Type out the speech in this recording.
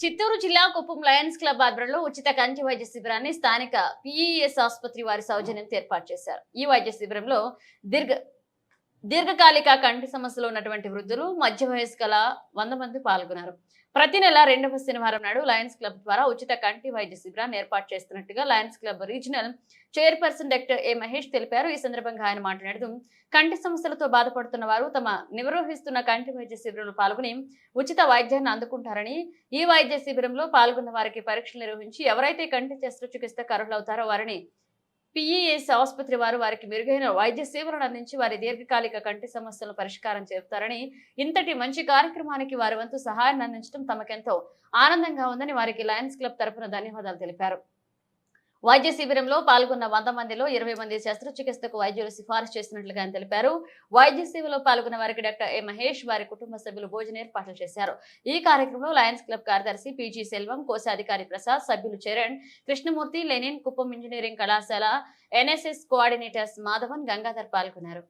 చిత్తూరు జిల్లా Kuppam Lions club ఆధ్వర్యంలో ఉచిత కంటి వైద్య శిబిరాన్ని స్థానిక పిఈఎస్ ఆసుపత్రి వారి సౌజన్యంతో ఏర్పాటు చేశారు. ఈ వైద్య శిబిరంలో దీర్ఘ దీర్ఘకాలిక కంటి సమస్యలు ఉన్నటువంటి వృద్ధులు మధ్య వయస్సు గల వంద మంది పాల్గొన్నారు. ప్రతి నెల రెండవ శనివారం నాడు లయన్స్ క్లబ్ ద్వారా ఉచిత కంటి వైద్య శిబిరాన్ని ఏర్పాటు చేస్తున్నట్టుగా Lions Club regional chairperson doctor A Mahesh తెలిపారు. ఈ సందర్భంగా ఆయన మాట్లాడుతూ కంటి సమస్యలతో బాధపడుతున్న వారు తమ నిర్వహిస్తున్న కంటి వైద్య శిబిరంలో పాల్గొని ఉచిత వైద్యాన్ని అందుకుంటారని ఈ వైద్య శిబిరంలో పాల్గొన్న వారికి పరీక్షలు నిర్వహించి ఎవరైతే కంటి శస్త్రచికిత్సకు అర్హులవుతారో వారిని పిఈఎస్ ఆసుపత్రి వారు వారికి మెరుగైన వైద్య సేవలను అందించి వారి దీర్ఘకాలిక కంటి సమస్యలను పరిష్కారం చేస్తారని ఇంతటి మంచి కార్యక్రమానికి వారి వంతు సహాయాన్ని అందించడం తమకెంతో ఆనందంగా ఉందని వారికి లయన్స్ క్లబ్ తరపున ధన్యవాదాలు తెలిపారు. వైద్య శిబిరంలో పాల్గొన్న వంద మందిలో ఇరవై మంది శస్త్రచికిత్సకు వైద్యులు సిఫారసు చేసినట్లుగా ఆయన తెలిపారు. వైద్య సేవలో పాల్గొన్న వారికి డాక్టర్ ఏ మహేష్ వారి కుటుంబ సభ్యులు భోజన ఏర్పాట్లు చేశారు. ఈ కార్యక్రమంలో లయన్స్ క్లబ్ కార్యదర్శి పీజీ సెల్వం కోశాధికారి ప్రసాద్ సభ్యులు చరణ్ కృష్ణమూర్తి లెనిన్ కుప్పం ఇంజనీరింగ్ కళాశాల ఎన్ఎస్ఎస్ కోఆర్డినేటర్స్ మాధవన్ గంగాధర్ పాల్గొన్నారు.